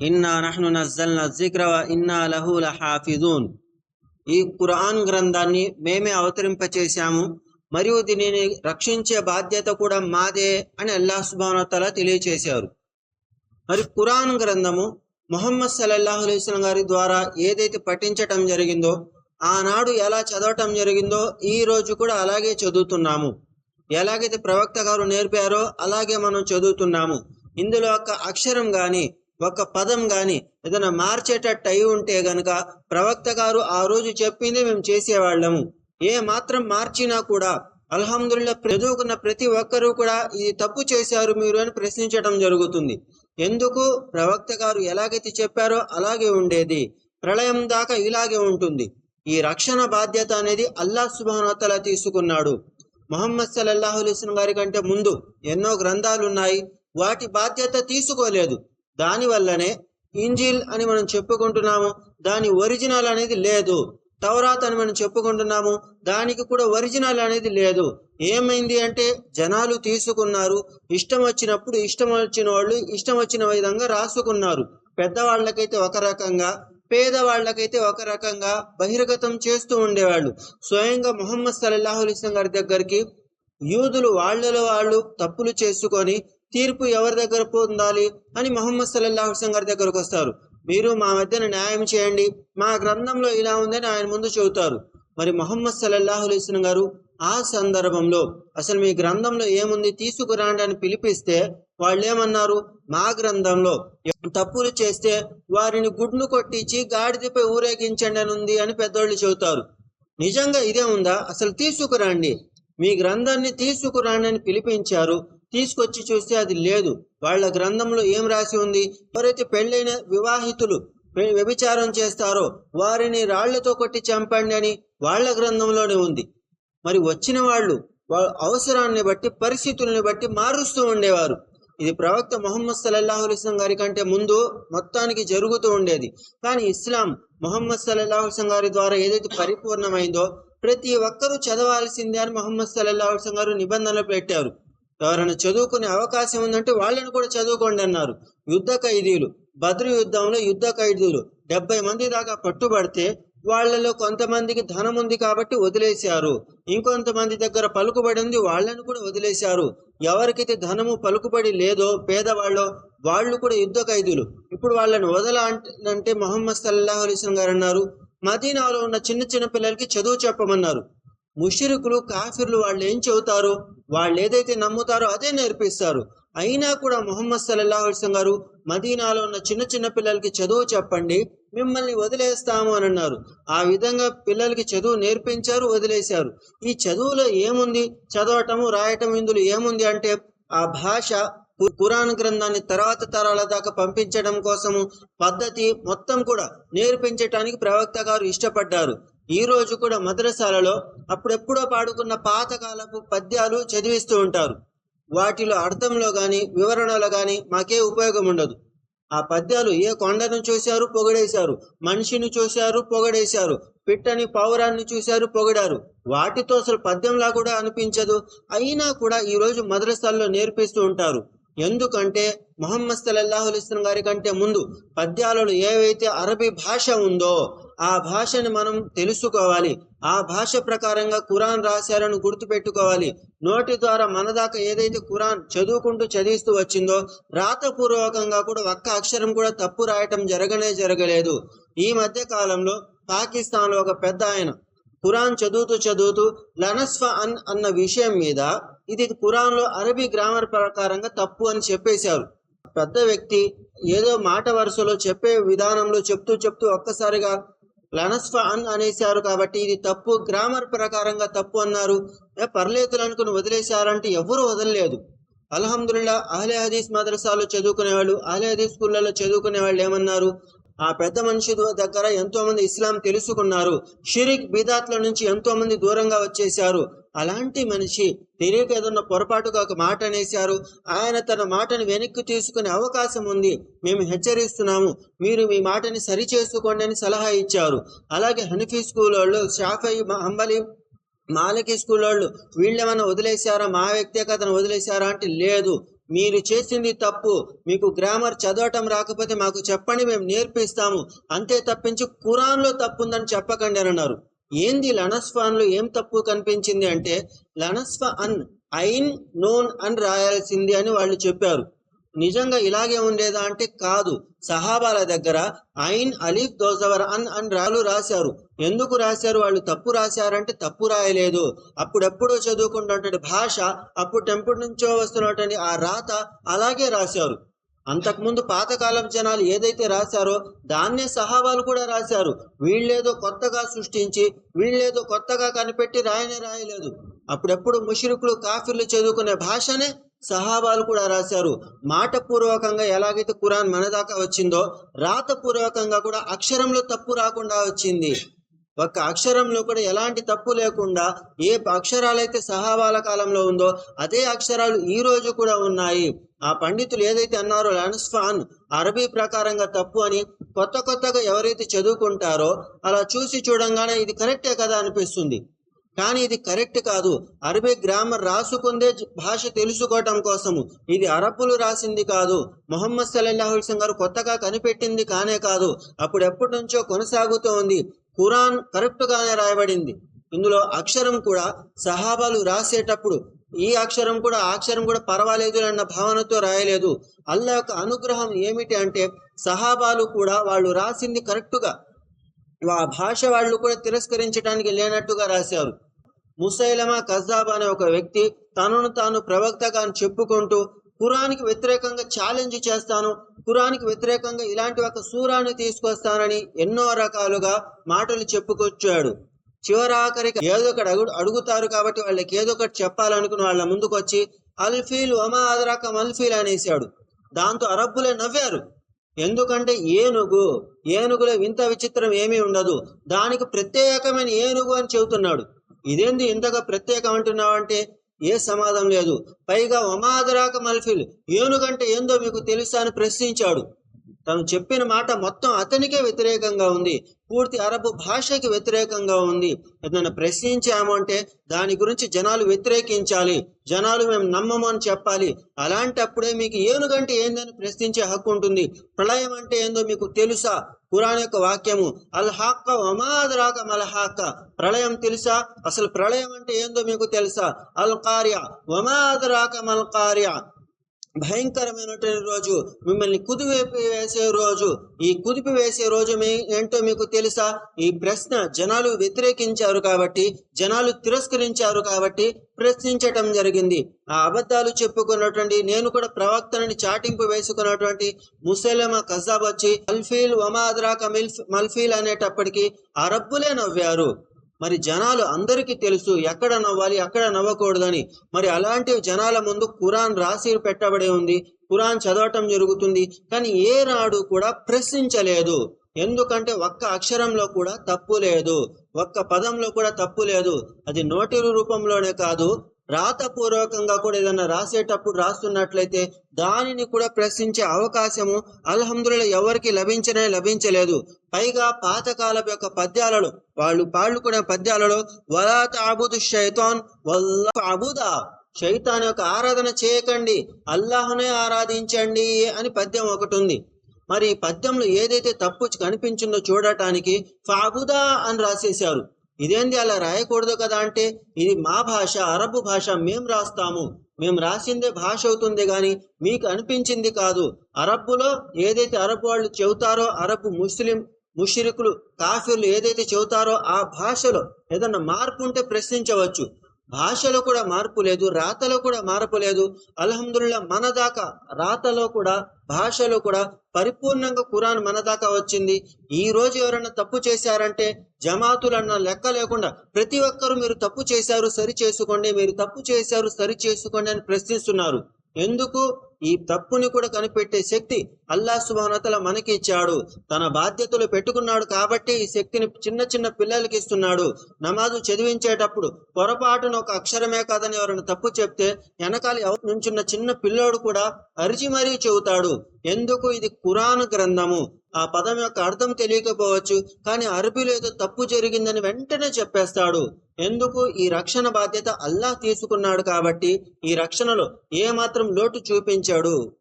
ఇన్నా నహ్ను నజ్జల్న జిక్ర ఇన్నా లహు లహాఫిజూన్. ఈ ఖురాన్ గ్రంథాన్ని మేమే అవతరింపచేశాము మరియు దీనిని రక్షించే బాధ్యత కూడా మాదే అని అల్లాహ్ సుబానతల తెలియచేశారు. మరి ఖురాన్ గ్రంథము మొహమ్మద్ సల్లల్లాహు అలైస్లం గారి ద్వారా ఏదైతే పఠించటం జరిగిందో ఆనాడు ఎలా చదవటం జరిగిందో ఈ రోజు కూడా అలాగే చదువుతున్నాము. ఎలాగైతే ప్రవక్త గారు నేర్పారో అలాగే మనం చదువుతున్నాము. ఇందులో ఒక అక్షరం కానీ ఒక పదం గాని ఏదైనా మార్చేటట్టు అయి ఉంటే గనక ప్రవక్త గారు ఆ రోజు చెప్పింది మేము చేసేవాళ్ళము. ఏ మాత్రం మార్చినా కూడా అల్హమ్దుల్లా చదువుకున్న ప్రతి ఒక్కరూ కూడా ఇది తప్పు చేశారు మీరు అని ప్రశ్నించడం జరుగుతుంది. ఎందుకు? ప్రవక్త గారు ఎలాగైతే చెప్పారో అలాగే ఉండేది. ప్రళయం దాకా ఇలాగే ఉంటుంది. ఈ రక్షణ బాధ్యత అనేది అల్లాహ్ సుబానోతల తీసుకున్నాడు. మొహమ్మద్ సల్లల్లాహు అలైస్లం గారి కంటే ముందు ఎన్నో గ్రంథాలు ఉన్నాయి వాటి బాధ్యత తీసుకోలేదు. దాని వల్లనే ఇంజిల్ అని మనం చెప్పుకుంటున్నాము. దాని ఒరిజినల్ అనేది లేదు. తౌరాత్ అని మనం చెప్పుకుంటున్నాము. దానికి కూడా ఒరిజినల్ అనేది లేదు. ఏమైంది అంటే జనాలు తీసుకున్నారు. ఇష్టం వచ్చినప్పుడు ఇష్టం వచ్చిన వాళ్ళు ఇష్టం వచ్చిన విధంగా రాసుకున్నారు. పెద్దవాళ్ళకైతే ఒక రకంగా పేదవాళ్ళకైతే ఒక రకంగా బహిర్గతం చేస్తూ ఉండేవాళ్ళు. స్వయంగా మొహమ్మద్ సల్లాహు అలీస్లం గారి దగ్గరికి యూదులు వాళ్ళలో వాళ్ళు తప్పులు చేసుకొని తీర్పు ఎవరి దగ్గర పొందాలి అని మొహమ్మద్ సల్లల్లా అలీస్లం గారి దగ్గరకు వస్తారు. మీరు మా మధ్యన న్యాయం చేయండి. మా గ్రంథంలో ఇలా ఉందని ఆయన ముందు చెబుతారు. మరి మొహమ్మద్ సల్లల్లాహు అలైస్లం గారు ఆ సందర్భంలో అసలు మీ గ్రంథంలో ఏముంది తీసుకురాండి అని పిలిపిస్తే వాళ్ళు ఏమన్నారు మా గ్రంథంలో తప్పులు చేస్తే వారిని గుడ్ను కొట్టించి గాడిదపై ఊరేగించండి అని ఉంది అని పెద్దోళ్ళు చెబుతారు. నిజంగా ఇదే ఉందా? అసలు తీసుకురండి. మీ గ్రంథాన్ని తీసుకురాండి అని పిలిపించారు. తీసుకొచ్చి చూస్తే అది లేదు. వాళ్ళ గ్రంథంలో ఏం రాసి ఉంది? ఎవరైతే పెళ్ళైన వివాహితులు వ్యభిచారం చేస్తారో వారిని రాళ్ళతో కొట్టి చంపండి అని వాళ్ళ గ్రంథంలోనే ఉంది. మరి వచ్చిన వాళ్ళు వాళ్ళ అవసరాన్ని బట్టి పరిస్థితుల్ని బట్టి మారుస్తూ ఉండేవారు. ఇది ప్రవక్త మొహమ్మద్ సల్లల్లాహు అలైస్లం గారి కంటే ముందు మొత్తానికి జరుగుతూ ఉండేది. కానీ ఇస్లాం మొహమ్మద్ సల్లల్లాహు అలైస్లం గారి ద్వారా ఏదైతే పరిపూర్ణమైందో ప్రతి ఒక్కరూ చదవాల్సిందే అని మొహమ్మద్ సల్లల్లాహు అలైస్లం గారు నిబంధనలు పెట్టారు. ఎవరైనా చదువుకునే అవకాశం ఉందంటే వాళ్ళని కూడా చదువుకోండి అన్నారు. యుద్ధ ఖైదీలు బద్రు యుద్ధంలో యుద్ధ ఖైదీలు డెబ్బై మంది దాకా పట్టుబడితే వాళ్ళలో కొంతమందికి ధనం ఉంది కాబట్టి వదిలేశారు. ఇంకొంతమంది దగ్గర పలుకుబడి ఉంది వాళ్ళని కూడా వదిలేశారు. ఎవరికైతే ధనము పలుకుబడి లేదో పేదవాళ్ళు వాళ్ళు కూడా యుద్ధ ఖైదీలు. ఇప్పుడు వాళ్ళని వదల అంటే- మొహమ్మద్ సల్లాహు అలీస్లం గారు అన్నారు. మదీనాలో ఉన్న చిన్న చిన్న పిల్లలకి చదువు చెప్పమన్నారు. ముషిరుకులు కాఫిర్లు వాళ్ళు ఏం చెబుతారో? వాళ్ళు ఏదైతే నమ్ముతారో అదే నేర్పిస్తారు. అయినా కూడా మొహమ్మద్ సల్లాహు అలిస్లం గారు మదీనాలో ఉన్న చిన్న చిన్న పిల్లలకి చదువు చెప్పండి మిమ్మల్ని వదిలేస్తాము అని అన్నారు. ఆ విధంగా పిల్లలకి చదువు నేర్పించారు వదిలేశారు. ఈ చదువులో ఏముంది? చదవటము రాయటం ఇందులో ఏముంది అంటే ఆ భాష పు- పురాణ గ్రంథాన్ని తర్వాత తరాల దాకా పంపించడం కోసము పద్ధతి మొత్తం కూడా నేర్పించటానికి ప్రవక్త గారు ఇష్టపడ్డారు. ఈ రోజు కూడా మద్రసాలలో అప్పుడెప్పుడో పాడుకున్న పాతకాలపు పద్యాలు చదివిస్తూ ఉంటారు. వాటిలో అర్థంలో కానీ వివరణలో కానీ మాకే ఉపయోగం ఉండదు. ఆ పద్యాలు ఏ కొండను చూశారు పొగడేశారు మనిషిని చూశారు పొగడేశారు పిట్టని పావురాన్ని చూశారు పొగడారు. వాటితో అసలు పద్యంలా కూడా అనిపించదు. అయినా కూడా ఈరోజు రోజు మద్రసాల్లో నేర్పిస్తూ ఉంటారు. ఎందుకంటే మొహమ్మద్ సల్లల్లాహు గారి కంటే ముందు పద్యాలలో ఏవైతే అరబీ భాష ఉందో ఆ భాషని మనం తెలుసుకోవాలి. ఆ భాష ప్రకారంగా ఖురాన్ రాశారని గుర్తుపెట్టుకోవాలి. నోటి ద్వారా మన దాకా ఏదైతే ఖురాన్ చదువుకుంటూ చదివిస్తూ వచ్చిందో రాతపూర్వకంగా కూడా ఒక్క అక్షరం కూడా తప్పు రాయటం జరగనే జరగలేదు. ఈ మధ్య కాలంలో పాకిస్తాన్లో ఒక పెద్ద ఆయన ఖురాన్ చదువుతూ చదువుతూ లనస్ఫ అన్ అన్న విషయం మీద ఇది ఖురాన్లో అరబీ గ్రామర్ ప్రకారంగా తప్పు అని చెప్పేశారు. పెద్ద వ్యక్తి ఏదో మాట వరుసలో చెప్పే విధానంలో చెప్తూ చెప్తూ ఒక్కసారిగా లనస్ఫ అన్ అనేశారు కాబట్టి ఇది తప్పు గ్రామర్ ప్రకారంగా తప్పు అన్నారు. పర్లేదు అనుకుని వదిలేశారంటే ఎవరు వదలలేదు. అల్హమ్దుల్లా అహ్లే హదీస్ మద్రసాలో చదువుకునే వాళ్ళు అహ్లే హదీస్ స్కూళ్ళలో చదువుకునే వాళ్ళు ఏమన్నారు? ఆ పెద్ద మనిషి దగ్గర ఎంతో మంది ఇస్లాం తెలుసుకున్నారు. షిరిక్ బిదాత్ల నుంచి ఎంతో మంది దూరంగా వచ్చేశారు. అలాంటి మనిషి తెలియక ఏదన్నా పొరపాటుగా ఒక మాట అనేశారు. ఆయన తన మాటను వెనక్కి తీసుకునే అవకాశం ఉంది. మేము హెచ్చరిస్తున్నాము. మీరు మీ మాటని సరి చేసుకోండి అని సలహా ఇచ్చారు. అలాగే హనఫీ స్కూల్ వాళ్ళు షాఫీ అంబలి మాలకి స్కూల్ వాళ్ళు వీళ్ళేమన్నా వదిలేశారా? మా వ్యక్తిగతను వదిలేశారా? అంటే లేదు. మీరు చేసింది తప్పు. మీకు గ్రామర్ చదవటం రాకపోతే మాకు చెప్పండి మేము నేర్పిస్తాము. అంతే తప్పించి ఖురాన్లో తప్పు ఉందని చెప్పకండి అని అన్నారు. ఏంది లనస్ఫాన్లో ఏం తప్పు కనిపించింది అంటే లనస్ఫ అన్ ఐన్ నోన్ అని రాయాల్సింది అని వాళ్ళు చెప్పారు. నిజంగా ఇలాగే ఉండేదా అంటే కాదు. సహాబాల దగ్గర ఐన్ అలీఫ్ దోజవర్ అన్ అని రాలు రాశారు. ఎందుకు రాశారు? వాళ్ళు తప్పు రాశారంటే తప్పు రాయలేదు. అప్పుడెప్పుడో చదువుకుంటున్నటువంటి భాష అప్పుడెప్పటి నుంచో వస్తున్నటువంటి ఆ రాత అలాగే రాశారు. అంతకుముందు పాతకాలం జనాలు ఏదైతే రాశారో దాన్నే సహాబాలు కూడా రాశారు. వీళ్ళేదో కొత్తగా సృష్టించి వీళ్ళేదో కొత్తగా కనిపెట్టి రాయనే రాయలేదు. అప్పుడెప్పుడు ముషిరుకులు కాఫీలు చదువుకునే భాషనే సహాబాలు కూడా రాశారు. మాట పూర్వకంగా ఎలాగైతే కురాన్ మన దాకా వచ్చిందో రాత పూర్వకంగా కూడా అక్షరంలో తప్పు రాకుండా వచ్చింది. ఒక్క అక్షరంలో కూడా ఎలాంటి తప్పు లేకుండా ఏ అక్షరాలైతే సహాబాల కాలంలో ఉందో అదే అక్షరాలు ఈ రోజు కూడా ఉన్నాయి. ఆ పండితులు ఏదైతే అన్నారో లాన్స్ఫాన్ అరబీ ప్రకారంగా తప్పు అని కొత్త కొత్తగా ఎవరైతే చదువుకుంటారో అలా చూసి చూడంగానే ఇది కరెక్టే కదా అనిపిస్తుంది. కానీ ఇది కరెక్ట్ కాదు. అరబీ గ్రామర్ రాసుకుందే భాష తెలుసుకోవటం కోసము. ఇది అరబ్బులు రాసింది కాదు. మొహమ్మద్ సల్లాహుల్సం గారు కొత్తగా కనిపెట్టింది కానే కాదు. అప్పుడెప్పటి నుంచో కొనసాగుతూ ఉంది. ఖురాన్ కరెక్ట్ గానే రాయబడింది. ఇందులో అక్షరం కూడా సహాబాలు రాసేటప్పుడు ఈ అక్షరం కూడా ఆ అక్షరం కూడా పర్వాలేదు అన్న భావనతో రాయలేదు. అల్లా యొక్క అనుగ్రహం ఏమిటి అంటే సహాబాలు కూడా వాళ్ళు రాసింది కరెక్టుగా. ఆ భాష వాళ్ళు కూడా తిరస్కరించడానికి లేనట్టుగా రాశారు. ముసైలమా కజాబ్ అనే ఒక వ్యక్తి తనను తాను ప్రవక్తగా అని చెప్పుకుంటూ ఖురానికి వ్యతిరేకంగా ఛాలెంజ్ చేస్తాను ఖురానికి వ్యతిరేకంగా ఇలాంటి ఒక సూరాన్ని తీసుకొస్తానని ఎన్నో రకాలుగా మాటలు చెప్పుకొచ్చాడు. చివరాఖరికి ఏదో ఒకటి అడుగు అడుగుతారు కాబట్టి వాళ్ళకి ఏదో ఒకటి చెప్పాలనుకుని వాళ్ళ ముందుకు వచ్చి అల్ఫీల్ ఒమా అదరాక మల్ఫీల్ అనేసాడు. దాంతో అరబ్బులే నవ్వారు. ఎందుకంటే ఏనుగు ఏనుగులో వింత విచిత్రం ఏమీ ఉండదు. దానికి ప్రత్యేకమైన ఏనుగు అని చెబుతున్నాడు. ఇదేంది ఇంతగా ప్రత్యేకం అంటున్నావు అంటే ఏ సమాధానం లేదు. పైగా ఒమాదరాక మల్ఫిల్ ఏనుగంటే ఏందో మీకు తెలుసా అని ప్రశ్నించాడు. తను చెప్పిన మాట మొత్తం అతనికే వ్యతిరేకంగా ఉంది. పూర్తి అరబు భాషకి వ్యతిరేకంగా ఉంది. ఏదైనా ప్రశ్నించాము అంటే దాని గురించి జనాలు వ్యతిరేకించాలి. జనాలు మేము నమ్మము అని చెప్పాలి. అలాంటప్పుడే మీకు ఏనుగంటే ఏందని ప్రశ్నించే హక్కు ఉంటుంది. ప్రళయం అంటే ఏందో మీకు తెలుసా? పురాణ యొక్క వాక్యము. అల్ హాక్క వమాదరాక ప్రళయం తెలుసా? అసలు ప్రళయం అంటే ఏందో మీకు తెలుసా? అల్ కార్య. వమాదరాక మల్ కార్య. భయంకరమైనటువంటి రోజు. మిమ్మల్ని కుదిపి వేసే రోజు. ఈ కుదిపి వేసే రోజు మీ ఏంటో మీకు తెలుసా? ఈ ప్రశ్న జనాలు వ్యతిరేకించారు కాబట్టి జనాలు తిరస్కరించారు కాబట్టి ప్రశ్నించటం జరిగింది. ఆ అబద్ధాలు చెప్పుకున్నటువంటి నేను కూడా ప్రవక్తనని చాటింపు వేసుకున్నటువంటి ముసలమ కజాబ్ వచ్చి మల్ఫీల్ ఒమాద్రాక మిల్ఫ్ మల్ఫీల్ అనేటప్పటికీ అరబ్బులే నవ్వారు. మరి జనాలు అందరికీ తెలుసు ఎక్కడ నవ్వాలి ఎక్కడ నవ్వకూడదని. మరి అలాంటి జనాల ముందు కురాన్ రాసి పెట్టబడి ఉంది కురాన్ చదవటం జరుగుతుంది కానీ ఏ నాడు కూడా ప్రశ్నించలేదు. ఎందుకంటే ఒక్క అక్షరంలో కూడా తప్పు లేదు ఒక్క పదంలో కూడా తప్పు లేదు. అది నోటి రూపంలోనే కాదు రాతపూర్వకంగా కూడా ఏదైనా రాసేటప్పుడు రాస్తున్నట్లయితే దానిని కూడా ప్రశ్నించే అవకాశము అల్హమ్దుల ఎవరికి లభించనే లభించలేదు. పైగా పాతకాలపు యొక్క పద్యాలలో వాళ్ళు పాడుకునే పద్యాలలో వలా తాబుదు షైతాన్ వల్ల అబుదా శైతాన్ యొక్క ఆరాధన చేయకండి అల్లాహునే ఆరాధించండి అని పద్యం ఒకటి ఉంది. మరి ఈ పద్యంలో ఏదైతే తప్పు కనిపించిందో చూడటానికి ఫాబుదా అని రాసేశారు. ఇదేంది అలా రాయకూడదు కదా అంటే ఇది మా భాష అరబు భాష మేం రాస్తాము. మేము రాసిందే భాష అవుతుంది కానీ మీకు అనిపించింది కాదు. అరబ్బులో ఏదైతే అరబ్ వాళ్ళు చెబుతారో అరబ్ ముస్లిం ముషిరికులు కాఫీర్లు ఏదైతే చెబుతారో ఆ భాషలో ఏదన్నా మార్పు ఉంటే ప్రశ్నించవచ్చు. భాషలో కూడా మార్పు లేదు రాతలో కూడా మార్పు లేదు. అల్హమ్దుల్లా మన దాకా రాతలో కూడా భాషలో కూడా పరిపూర్ణంగా ఖురాన్ మన దాకా వచ్చింది. ఈ రోజు ఎవరైనా తప్పు చేశారంటే జమాతులన్న లెక్క లేకుండా ప్రతి ఒక్కరూ మీరు తప్పు చేశారు సరి చేసుకోండి మీరు తప్పు చేశారు సరి చేసుకోండి అని ప్రశ్నిస్తున్నారు. ఎందుకు? ఈ తప్పుని కూడా కనిపెట్టే శక్తి అల్లా సుబానతల మనకి ఇచ్చాడు. తన బాధ్యతలు పెట్టుకున్నాడు కాబట్టి ఈ శక్తిని చిన్న చిన్న పిల్లలకి ఇస్తున్నాడు. నమాజు చదివించేటప్పుడు పొరపాటున ఒక అక్షరమే కాదని ఎవరైనా తప్పు చెప్తే వెనకాల నుంచున్న చిన్న పిల్లోడు కూడా అరిచి మరీ చెబుతాడు. ఎందుకు ఇది ఖురాన్ గ్రంథము? ఆ పదం యొక్క అర్థం తెలియకపోవచ్చు కానీ అరబీలో ఏదో తప్పు జరిగిందని వెంటనే చెప్పేస్తాడు. ఎందుకు? ఈ రక్షణ బాధ్యత అల్లాహ్ తీసుకున్నాడు కాబట్టి ఈ రక్షణలో ఏ మాత్రం లోటు చూపించాడు?